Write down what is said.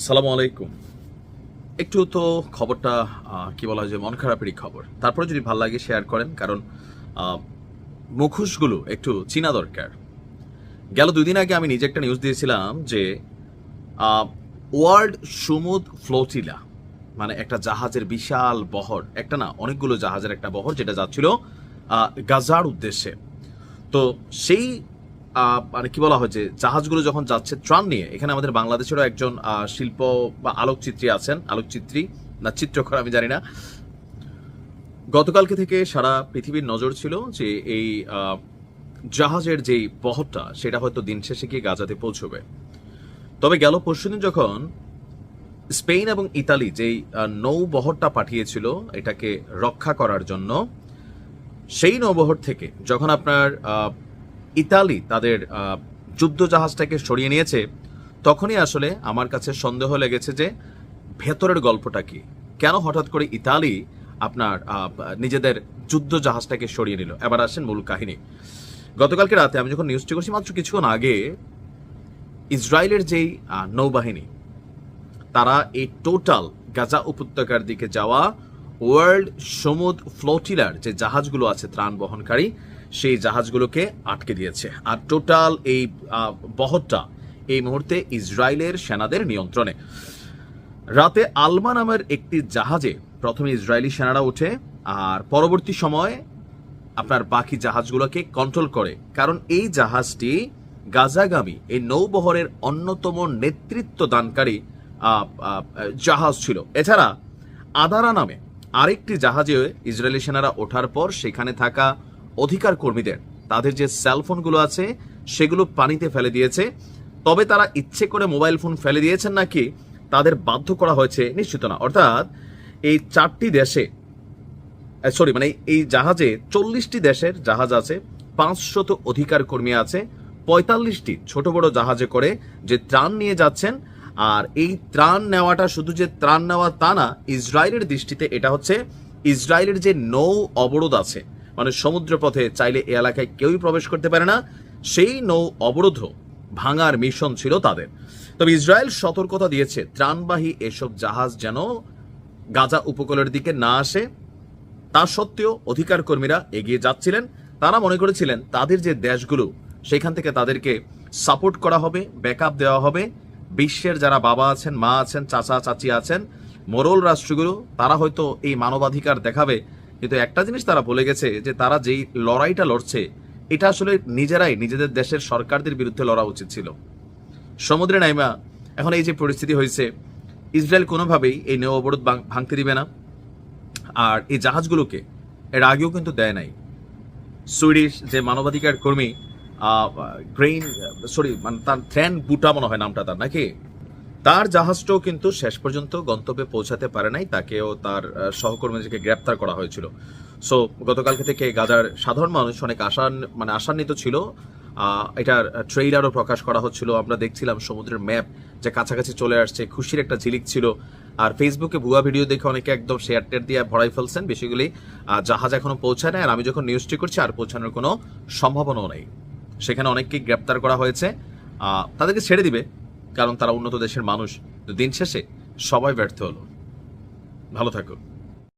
আসসালামু আলাইকুম। একটু তো খবরটা কি বলা হয় যে মন খারাপেরই খবর। তারপরে যদি ভালো লাগে শেয়ার করেন, কারণ মুখোশগুলো একটু চিনা দরকার। গেল দুই দিন আগে আমি নিজে একটা নিউজ দিয়েছিলাম যে ওয়ার্ল্ড সমুদ ফ্লোটিলা মানে একটা জাহাজের বিশাল বহর, একটা না অনেকগুলো জাহাজের একটা বহর যেটা যাচ্ছিল গাজার উদ্দেশ্যে। তো সেই মানে কি বলা হয় যে, জাহাজগুলো যখন যাচ্ছে ত্রাণ নিয়ে, এখানে আমাদের বাংলাদেশেরও একজন শিল্প বা আলোকচিত্রী আছেন, আলোকচিত্রী না চিত্রকর আমি জানি না। গতকালকে থেকে সারা পৃথিবীর নজর ছিল যে, এই জাহাজের যেই বহরটা, সেটা হয়তো দিন শেষে গিয়ে গাজাতে পৌঁছবে। তবে গেল পরশুদিন যখন স্পেন এবং ইতালি যেই নৌবহরটা পাঠিয়েছিল, এটাকে রক্ষা করার জন্য, সেই নৌবহর থেকে, যখন আপনার ইতালি তাদের যুদ্ধ জাহাজটাকে সরিয়ে নিয়েছে, তখনই আসলে আমার কাছে সন্দেহ লেগেছে যে ভেতরের গল্পটা কি? কেন হঠাৎ করে ইতালি আপনার নিজেদের যুদ্ধ জাহাজটাকে সরিয়ে নিল? এবার আসেন মূল কাহিনী। গতকালকে রাতে আমি যখন নিউজটি করছি, মাত্র কিছুক্ষণ আগে ইসরায়েলের যেই নৌবাহিনী, তারা এই টোটাল গাজা উপত্যকার দিকে যাওয়া ওয়ার্ল্ড সমুদ ফ্লোটিলার যে জাহাজগুলো আছে ত্রাণ বহনকারী সেই জাহাজগুলোকে আটকে দিয়েছে। আর টোটাল এই বহরটা এই মুহূর্তে ইসরায়েলের সেনাদের নিয়ন্ত্রণে। রাতে আলমা নামের একটি জাহাজে প্রথমে ইসরায়েলি সেনারা ওঠে, আর পরবর্তী সময়ে আপনার বাকি জাহাজগুলোকে কন্ট্রোল করে। কারণ এই জাহাজটি গাজাগামী, এই নৌবহরের অন্যতম নেতৃত্ব দানকারী জাহাজ ছিল। এছাড়া আদারা নামে আরেকটি জাহাজে ইসরায়েলি সেনারা ওঠার পর সেখানে থাকা অধিকার কর্মীদের। তাদের যে সেলফোনগুলো আছে, সেগুলো পানিতে ফেলে দিয়েছে। তবে তারা ইচ্ছে করে মোবাইল ফোন ফেলে দিয়েছেন নাকি, তাদের বাধ্য করা হয়েছে নিশ্চিত না। অর্থাৎ এই চারটি দেশে সরি মানে এই জাহাজে চল্লিশটি দেশের জাহাজ আছে, পাঁচশত অধিকার কর্মী আছে, পঁয়তাল্লিশটি ছোট বড় জাহাজে করে যে ত্রাণ নিয়ে যাচ্ছেন। আর এই ত্রাণ নেওয়াটা শুধু যে ত্রাণ নেওয়া তা না, ইসরায়েলের দৃষ্টিতে এটা হচ্ছে ইসরায়েলের যে নৌ অবরোধ আছে মানে সমুদ্র পথে চাইলে এ এলাকায় কেউই প্রবেশ করতে পারে না। সেই নৌ অবরোধ ভাঙার মিশন ছিল তাদের। তবে ইসরায়েল সতর্কতা দিয়েছে, ত্রাণবাহী এসব জাহাজ যেন গাজা উপকূলের দিকে না আসে। তা সত্ত্বেও অধিকার কর্মীরা এগিয়ে যাচ্ছিলেন। তারা মনে করেছিলেন, তাদের যে দেশগুলো, সেখান থেকে তাদেরকে সাপোর্ট করা হবে, ব্যাকআপ দেওয়া হবে। বিশ্বের যারা বাবা আছেন, মা আছেন, চাচা, চাচি আছেন, মোরল রাষ্ট্রগুলো, তারা হয়তো এই মানবাধিকার দেখাবে। কিন্তু একটা জিনিস তারা বলে গেছে যে তারা যেই লড়াইটা লড়ছে, এটা আসলে নিজেরাই নিজেদের দেশের সরকারদের বিরুদ্ধে লড়া উচিত ছিল। সমুদ্রে নাইমা, এখন এই যে পরিস্থিতি হয়েছে, ইসরায়েল কোনোভাবেই এই নৌ অবরোধ ভাঙ- ভাঙতে দিবে না। আর এই জাহাজগুলোকে এর আগেও কিন্তু দেয় নাই। সুইডিশ যে মানবাধিকার কর্মী গ্রেইন, সরি মানে তার থ্রেন বুটা মনে হয় নামটা তার, নাকি? তার জাহাজটাও কিন্তু শেষ পর্যন্ত গন্তব্যে পৌঁছাতে পারে নাই, তাকেও তার সহকর্মীদেরকে গ্রেপ্তার করা হয়েছিল। সো গতকালকে থেকে গাজার সাধারণ মানুষ অনেক আশান মানে আশান্বিত ছিল। এটার ট্রেইলারও প্রকাশ করা হচ্ছিল। আমরা দেখছিলাম সমুদ্রের ম্যাপ যে কাছাকাছি চলে আসছে, খুশির একটা ঝিলিক ছিল। আর ফেসবুকে ভুয়া ভিডিও দেখে অনেকে একদম শেয়ার টেয়ার দিয়ে ভরাই ফেলছেন। বেশিগুলি জাহাজ এখনও পৌঁছায় নাই। আর আমি যখন নিউজটি করছি, আর পৌঁছানোর কোনো সম্ভাবনাও নেই। সেখানে অনেককে গ্রেপ্তার করা হয়েছে। তাদেরকে ছেড়ে দিবে। কারণ তারা উন্নত দেশের মানুষ। দিন শেষে সবাই ব্যর্থ হলো। ভালো থাকুন।